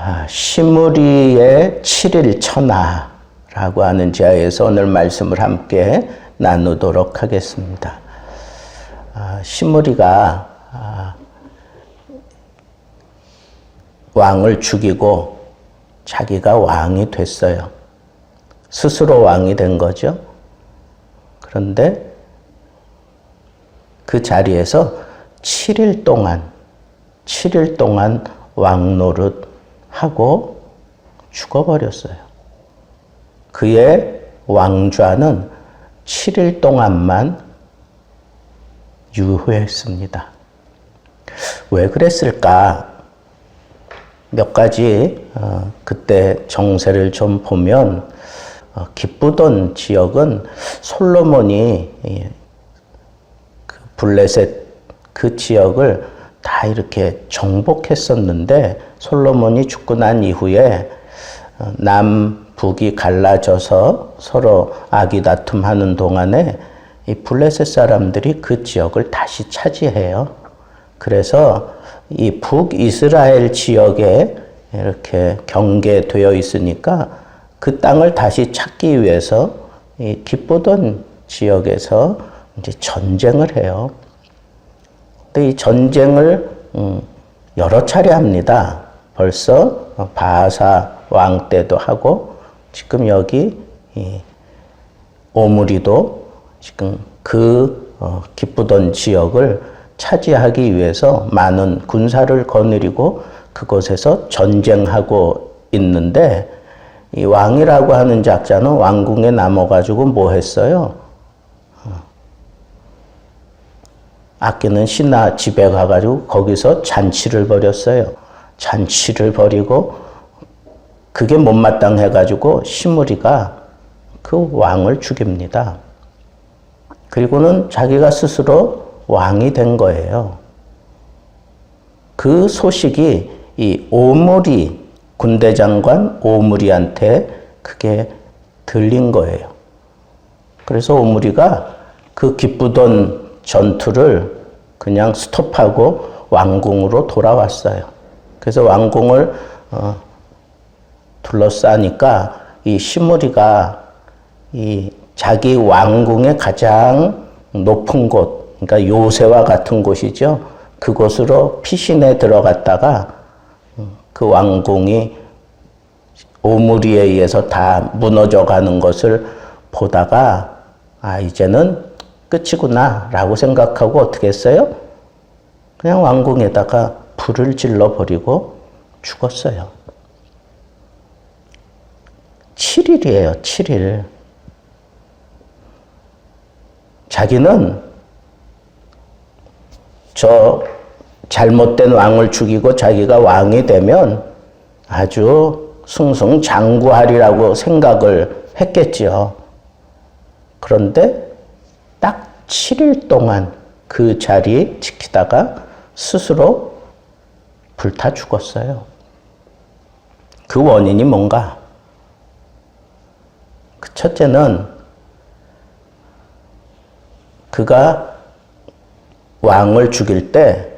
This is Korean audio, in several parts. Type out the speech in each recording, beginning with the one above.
아, 시무리의 7일 천하라고 하는 지하에서 오늘 말씀을 함께 나누도록 하겠습니다. 아, 시무리가 아, 왕을 죽이고 자기가 왕이 됐어요. 스스로 왕이 된 거죠. 그런데 그 자리에서 7일 동안, 7일 동안 왕 노릇 하고 죽어버렸어요. 그의 왕좌는 7일 동안만 유효했습니다. 왜 그랬을까? 몇 가지 어, 그때 정세를 좀 보면 어, 기쁘던 지역은 솔로몬이 그 블레셋 그 지역을 다 이렇게 정복했었는데 솔로몬이 죽고 난 이후에 어, 남북이 갈라져서 서로 아기 다툼하는 동안에 이 블레셋 사람들이 그 지역을 다시 차지해요. 그래서 이 북이스라엘 지역에 이렇게 경계되어 있으니까 그 땅을 다시 찾기 위해서 이 기쁘던 지역에서 이제 전쟁을 해요. 근데 이 전쟁을 음, 여러 차례 합니다. 벌써 바사 왕 때도 하고 지금 여기 오므리도 지금 그 어, 기쁘던 지역을 차지하기 위해서 많은 군사를 거느리고 그곳에서 전쟁하고 있는데 이 왕이라고 하는 작자는 왕궁에 남아가지고 뭐 했어요? 어. 아끼는 신하 집에 가가지고 거기서 잔치를 벌였어요. 잔치를 벌이고 그게 못마땅해가지고 시무리가 그 왕을 죽입니다. 그리고는 자기가 스스로 왕이 된 거예요. 그 소식이 이 오므리 군대 장관 오므리한테 그게 들린 거예요. 그래서 오므리가 그 기쁘던 전투를 그냥 스톱하고 왕궁으로 돌아왔어요. 그래서 왕궁을 어, 둘러싸니까 이 시무리가 이 자기 왕궁의 가장 높은 곳, 그러니까 요새와 같은 곳이죠. 그곳으로 피신해 들어갔다가 그 왕궁이 오므리에 의해서 다 무너져 가는 것을 보다가 아 이제는 끝이구나라고 생각하고 어떻게 했어요? 그냥 왕궁에다가 불을 질러 버리고 죽었어요. 7일이에요, 7일. 자기는 저 잘못된 왕을 죽이고 자기가 왕이 되면 아주 승승장구하리라고 생각을 했겠지요. 그런데 딱 7일 동안 그 자리 지키다가 스스로 불타 죽었어요. 그 원인이 뭔가? 그 첫째는 그가 왕을 죽일 때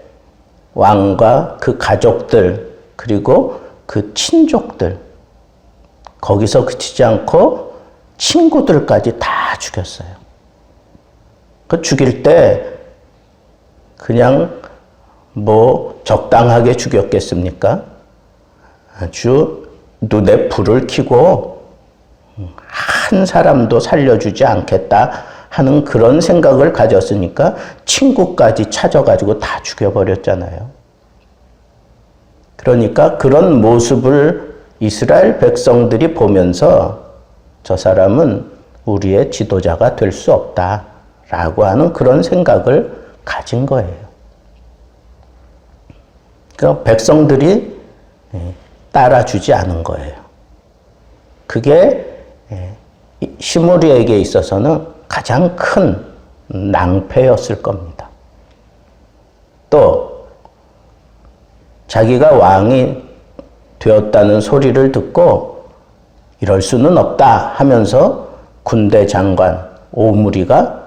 왕과 그 가족들 그리고 그 친족들 거기서 그치지 않고 친구들까지 다 죽였어요. 그 죽일 때 그냥 뭐 적당하게 죽였겠습니까? 아주 눈에 불을 켜고 한 사람도 살려주지 않겠다 하는 그런 생각을 가졌으니까 친구까지 찾아가지고 다 죽여버렸잖아요. 그러니까 그런 모습을 이스라엘 백성들이 보면서 저 사람은 우리의 지도자가 될 수 없다 라고 하는 그런 생각을 가진 거예요. 그 백성들이 예, 따라주지 않은 거예요. 그게 예, 시므리에게 있어서는 가장 큰 낭패였을 겁니다. 또 자기가 왕이 되었다는 소리를 듣고 이럴 수는 없다 하면서 군대 장관 오무리가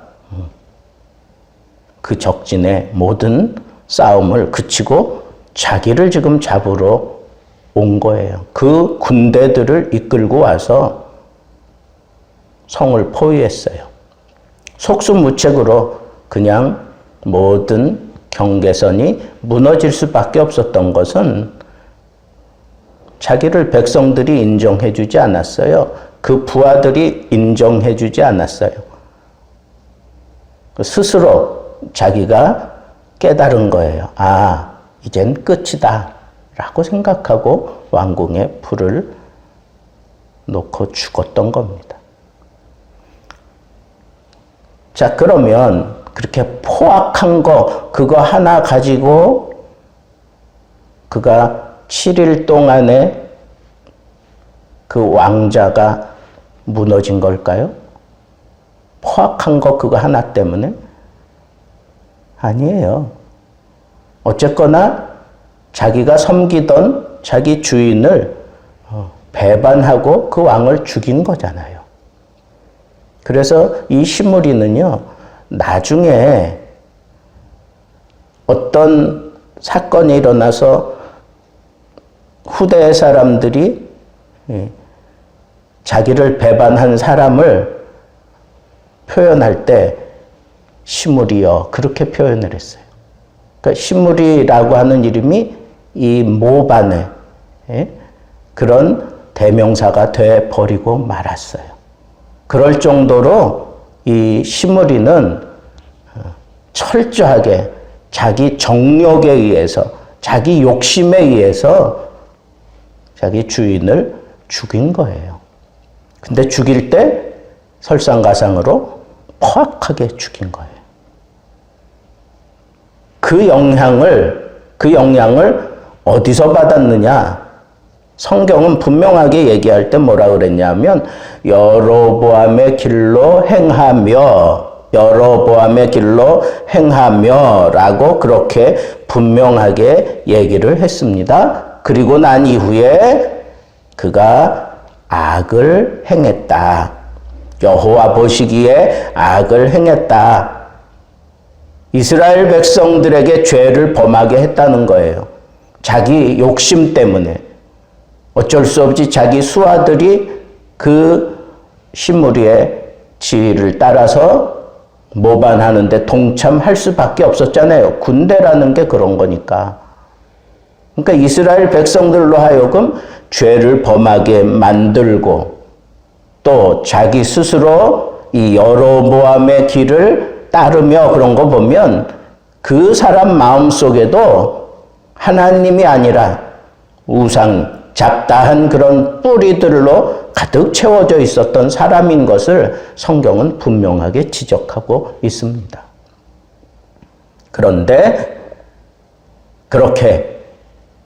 그 적진의 모든 싸움을 그치고 자기를 지금 잡으러 온 거예요. 그 군대들을 이끌고 와서 성을 포위했어요. 속수무책으로 그냥 모든 경계선이 무너질 수밖에 없었던 것은 자기를 백성들이 인정해 주지 않았어요. 그 부하들이 인정해 주지 않았어요. 스스로 자기가 깨달은 거예요. 아, 이젠 끝이다. 라고 생각하고 왕궁에 불을 놓고 죽었던 겁니다. 자, 그러면 그렇게 포악한 거, 그거 하나 가지고 그가 7일 동안에 그 왕자가 무너진 걸까요? 포악한 거 그거 하나 때문에? 아니에요. 어쨌거나 자기가 섬기던 자기 주인을 어, 배반하고 그 왕을 죽인 거잖아요. 그래서 이 시무리는요, 나중에 어떤 사건이 일어나서 후대 사람들이 예, 자기를 배반한 사람을 표현할 때 시무리여 그렇게 표현을 했어요. 그러니까 시무리라고 하는 이름이 이 모반의 예, 그런 대명사가 돼 버리고 말았어요. 그럴 정도로 이 시무리는 어, 철저하게 자기 정욕에 의해서 자기 욕심에 의해서 자기 주인을 죽인 거예요. 근데 죽일 때 설상가상으로 포악하게 죽인 거예요. 그 영향을 그 영향을 어디서 받았느냐? 성경은 분명하게 얘기할 때 뭐라 그랬냐면 여로보암의 길로 행하며 여로보암의 길로 행하며라고 그렇게 분명하게 얘기를 했습니다. 그리고 난 이후에 그가 악을 행했다. 여호와 보시기에 악을 행했다. 이스라엘 백성들에게 죄를 범하게 했다는 거예요. 자기 욕심 때문에. 어쩔 수 없이 자기 수하들이 그 시무리의 지휘를 따라서 모반하는데 동참할 수밖에 없었잖아요. 군대라는 게 그런 거니까. 그러니까 이스라엘 백성들로 하여금 죄를 범하게 만들고 또 자기 스스로 이 여로보암의 길을 따르며 그런 거 보면 그 사람 마음 속에도 하나님이 아니라 우상 잡다한 그런 뿌리들로 가득 채워져 있었던 사람인 것을 성경은 분명하게 지적하고 있습니다. 그런데 그렇게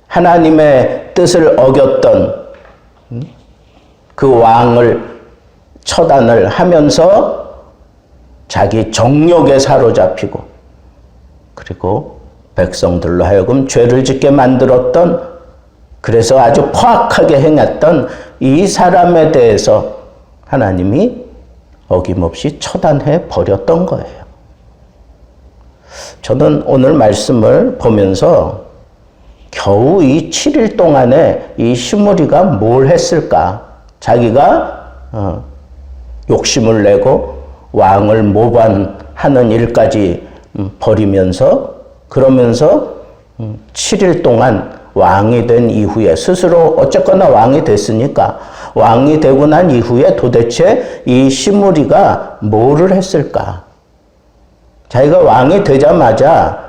하나님의 뜻을 어겼던 그 왕을 처단을 하면서 자기 정욕에 사로잡히고 그리고 백성들로 하여금 죄를 짓게 만들었던 그래서 아주 포악하게 행했던 이 사람에 대해서 하나님이 어김없이 처단해 버렸던 거예요. 저는 오늘 말씀을 보면서 겨우 이 7일 동안에 이 시무리가 뭘 했을까? 자기가 어, 욕심을 내고 왕을 모반하는 일까지 음, 벌이면서 그러면서 음, 7일 동안 왕이 된 이후에 스스로 어쨌거나 왕이 됐으니까 왕이 되고 난 이후에 도대체 이 시무리가 뭐를 했을까? 자기가 왕이 되자마자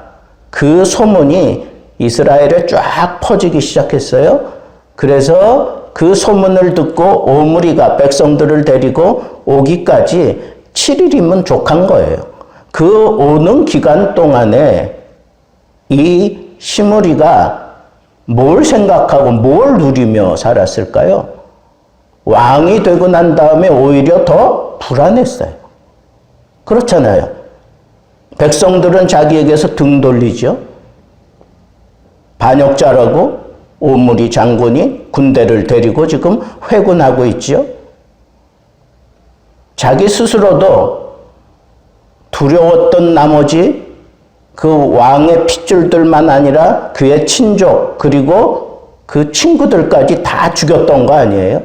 그 소문이 이스라엘에 쫙 퍼지기 시작했어요. 그래서 그 소문을 듣고 오므리가 백성들을 데리고 오기까지 7일이면 족한 거예요. 그 오는 기간 동안에 이 시무리가 뭘 생각하고 뭘 누리며 살았을까요? 왕이 되고 난 다음에 오히려 더 불안했어요. 그렇잖아요. 백성들은 자기에게서 등 돌리죠. 반역자라고 오므리 장군이 군대를 데리고 지금 회군하고 있죠. 자기 스스로도 두려웠던 나머지 그 왕의 핏줄들만 아니라 그의 친족 그리고 그 친구들까지 다 죽였던 거 아니에요?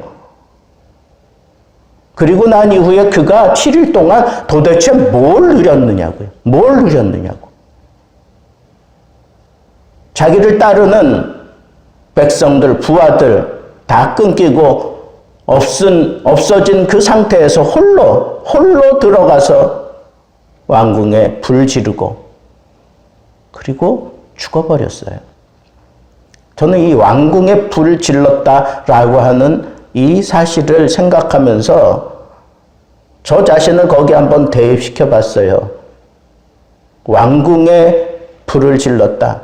그리고 난 이후에 그가 7일 동안 도대체 뭘 누렸느냐고요. 뭘 누렸느냐고. 자기를 따르는 백성들, 부하들 다 끊기고 없은, 없어진 그 상태에서 홀로, 홀로 들어가서 왕궁에 불 지르고 그리고 죽어버렸어요. 저는 이 왕궁에 불 질렀다라고 하는 이 사실을 생각하면서 저 자신을 거기 한번 대입시켜 봤어요. 왕궁에 불을 질렀다.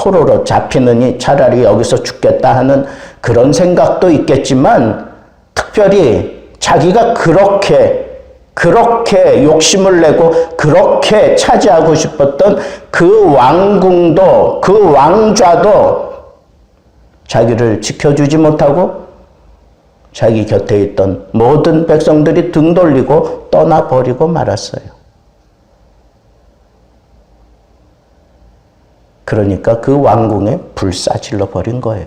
포로로 잡히느니 차라리 여기서 죽겠다 하는 그런 생각도 있겠지만 특별히 자기가 그렇게 그렇게 욕심을 내고 그렇게 차지하고 싶었던 그 왕궁도 그 왕좌도 자기를 지켜주지 못하고 자기 곁에 있던 모든 백성들이 등 돌리고 떠나버리고 말았어요. 그러니까 그 왕궁에 불사질러 버린 거예요.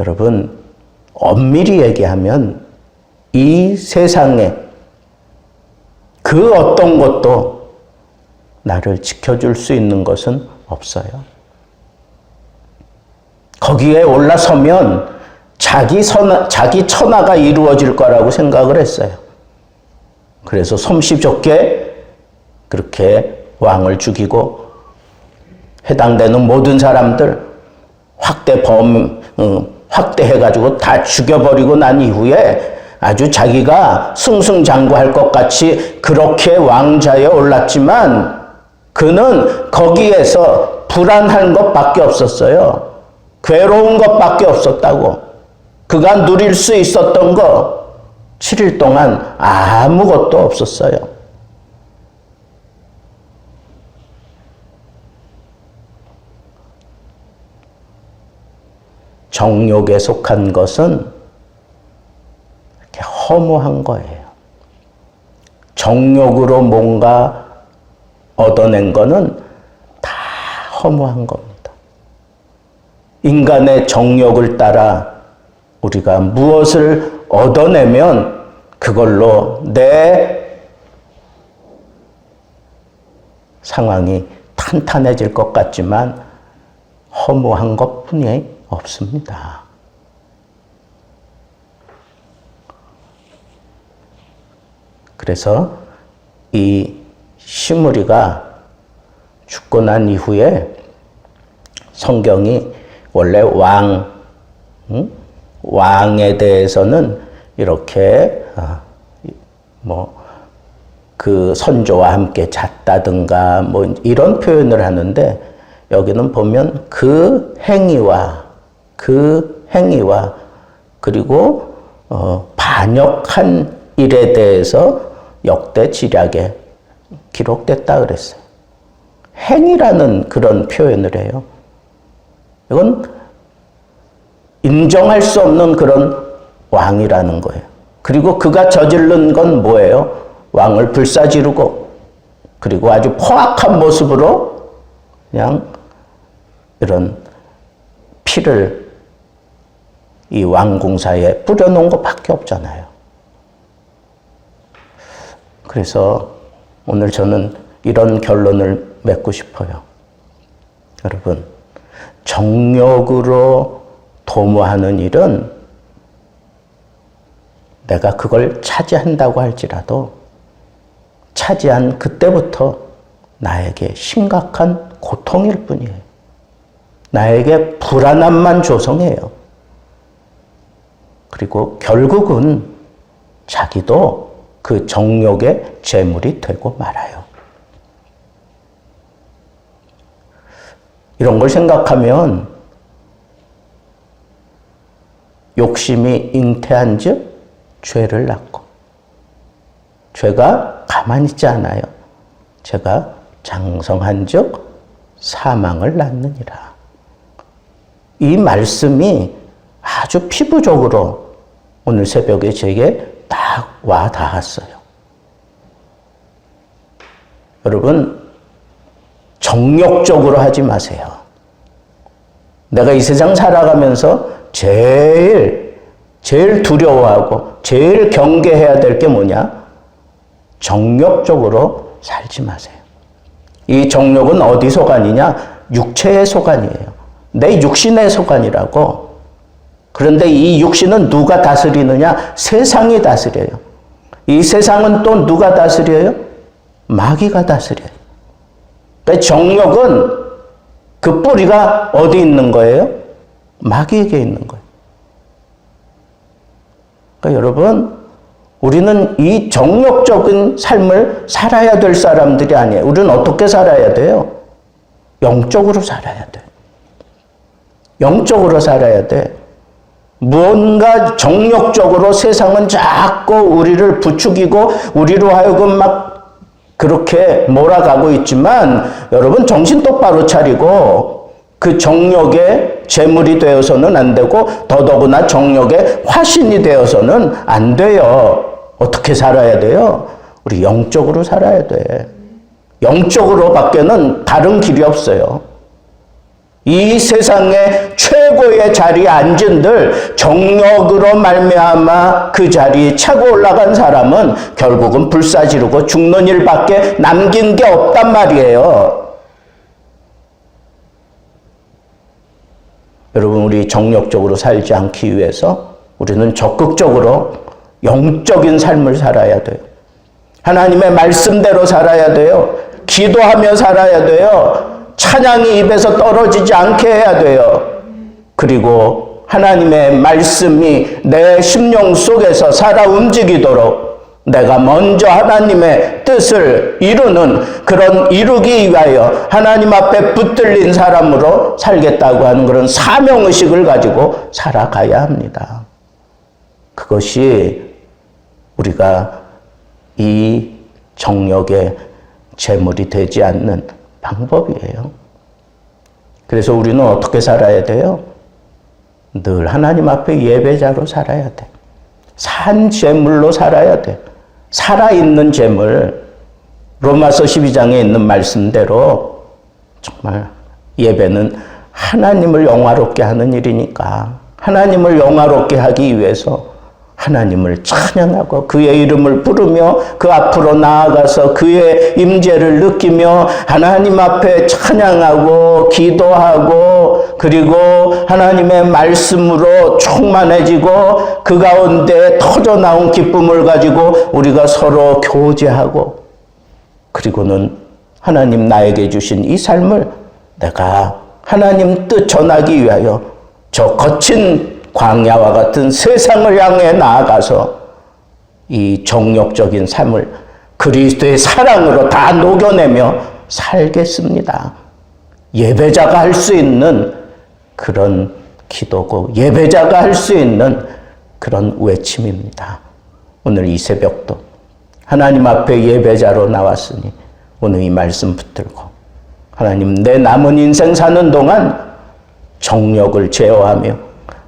여러분, 엄밀히 얘기하면 이 세상에 그 어떤 것도 나를 지켜줄 수 있는 것은 없어요. 거기에 올라서면 자기 선하, 자기 천하가 이루어질 거라고 생각을 했어요. 그래서 솜씨 좋게 그렇게 왕을 죽이고 해당되는 모든 사람들 확대 범 어, 확대해가지고 다 죽여버리고 난 이후에 아주 자기가 승승장구할 것 같이 그렇게 왕자에 올랐지만 그는 거기에서 불안한 것밖에 없었어요. 괴로운 것밖에 없었다고. 그가 누릴 수 있었던 거 7일 동안 아무것도 없었어요. 정욕에 속한 것은 이렇게 허무한 거예요. 정욕으로 뭔가 얻어낸 거는 다 허무한 겁니다. 인간의 정욕을 따라 우리가 무엇을 얻어내면 그걸로 내 상황이 탄탄해질 것 같지만 허무한 것 뿐이 없습니다. 그래서 이 시무리가 죽고 난 이후에 성경이 원래 왕, 응? 왕에 대해서는 이렇게 아, 뭐 그 선조와 함께 잤다든가 뭐 이런 표현을 하는데 여기는 보면 그 행위와 그 행위와 그리고 어, 반역한 일에 대해서 역대 지략에 기록됐다 그랬어요. 행위라는 그런 표현을 해요. 이건 인정할 수 없는 그런 왕이라는 거예요. 그리고 그가 저지른 건 뭐예요? 왕을 불사지르고 그리고 아주 포악한 모습으로 그냥 이런 피를 이 왕궁사에 뿌려놓은 것밖에 없잖아요. 그래서 오늘 저는 이런 결론을 맺고 싶어요. 여러분, 정력으로 도모하는 일은 내가 그걸 차지한다고 할지라도 차지한 그때부터 나에게 심각한 고통일 뿐이에요. 나에게 불안함만 조성해요. 그리고 결국은 자기도 그 정욕의 제물이 되고 말아요. 이런 걸 생각하면 욕심이 잉태한 즉 죄를 낳고 죄가 가만히 있지 않아요. 제가 장성한 즉 사망을 낳느니라. 이 말씀이 아주 피부적으로 오늘 새벽에 제게 딱 와 닿았어요. 여러분, 정욕적으로 하지 마세요. 내가 이 세상 살아가면서 제일, 제일 두려워하고 제일 경계해야 될 게 뭐냐? 정욕적으로 살지 마세요. 이 정욕은 어디 소관이냐? 육체의 소관이에요. 내 육신의 소관이라고. 그런데 이 육신은 누가 다스리느냐? 세상이 다스려요. 이 세상은 또 누가 다스려요? 마귀가 다스려요. 그러니까 정욕은 그 뿌리가 어디 있는 거예요? 마귀에게 있는 거예요. 그러니까 여러분, 우리는 이 정욕적인 삶을 살아야 될 사람들이 아니에요. 우리는 어떻게 살아야 돼요? 영적으로 살아야 돼. 영적으로 살아야 돼. 무언가 정욕적으로 세상은 자꾸 우리를 부추기고 우리로 하여금 막 그렇게 몰아가고 있지만 여러분 정신 똑바로 차리고 그 정욕의 재물이 되어서는 안 되고 더더구나 정욕의 화신이 되어서는 안 돼요. 어떻게 살아야 돼요? 우리 영적으로 살아야 돼. 영적으로 밖에는 다른 길이 없어요. 이 세상의 최고의 자리에 앉은들 정력으로 말미암아 그 자리에 차고 올라간 사람은 결국은 불사지르고 죽는 일밖에 남긴 게 없단 말이에요. 여러분 우리 정력적으로 살지 않기 위해서 우리는 적극적으로 영적인 삶을 살아야 돼요. 하나님의 말씀대로 살아야 돼요. 기도하며 살아야 돼요. 찬양이 입에서 떨어지지 않게 해야 돼요. 그리고 하나님의 말씀이 내 심령 속에서 살아 움직이도록 내가 먼저 하나님의 뜻을 이루는 그런 이루기 위하여 하나님 앞에 붙들린 사람으로 살겠다고 하는 그런 사명의식을 가지고 살아가야 합니다. 그것이 우리가 이 정력의 재물이 되지 않는 방법이에요. 그래서 우리는 어떻게 살아야 돼요? 늘 하나님 앞에 예배자로 살아야 돼. 산 재물로 살아야 돼. 살아있는 재물. 로마서 12장에 있는 말씀대로 정말 예배는 하나님을 영화롭게 하는 일이니까 하나님을 영화롭게 하기 위해서 하나님을 찬양하고 그의 이름을 부르며 그 앞으로 나아가서 그의 임재를 느끼며 하나님 앞에 찬양하고 기도하고 그리고 하나님의 말씀으로 충만해지고 그 가운데 터져 나온 기쁨을 가지고 우리가 서로 교제하고 그리고는 하나님 나에게 주신 이 삶을 내가 하나님 뜻 전하기 위하여 저 거친 광야와 같은 세상을 향해 나아가서 이 정욕적인 삶을 그리스도의 사랑으로 다 녹여내며 살겠습니다. 예배자가 할 수 있는 그런 기도고 예배자가 할 수 있는 그런 외침입니다. 오늘 이 새벽도 하나님 앞에 예배자로 나왔으니 오늘 이 말씀 붙들고 하나님 내 남은 인생 사는 동안 정욕을 제어하며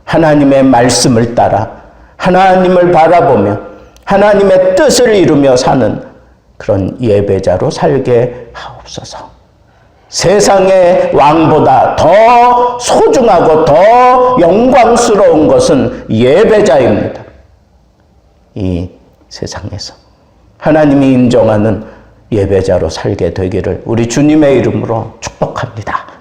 하나님의 말씀을 따라 하나님을 바라보며 하나님의 뜻을 이루며 사는 그런 예배자로 살게 하옵소서. 세상의 왕보다 더 소중하고 더 영광스러운 것은 예배자입니다. 이 세상에서 하나님이 인정하는 예배자로 살게 되기를 우리 주님의 이름으로 축복합니다.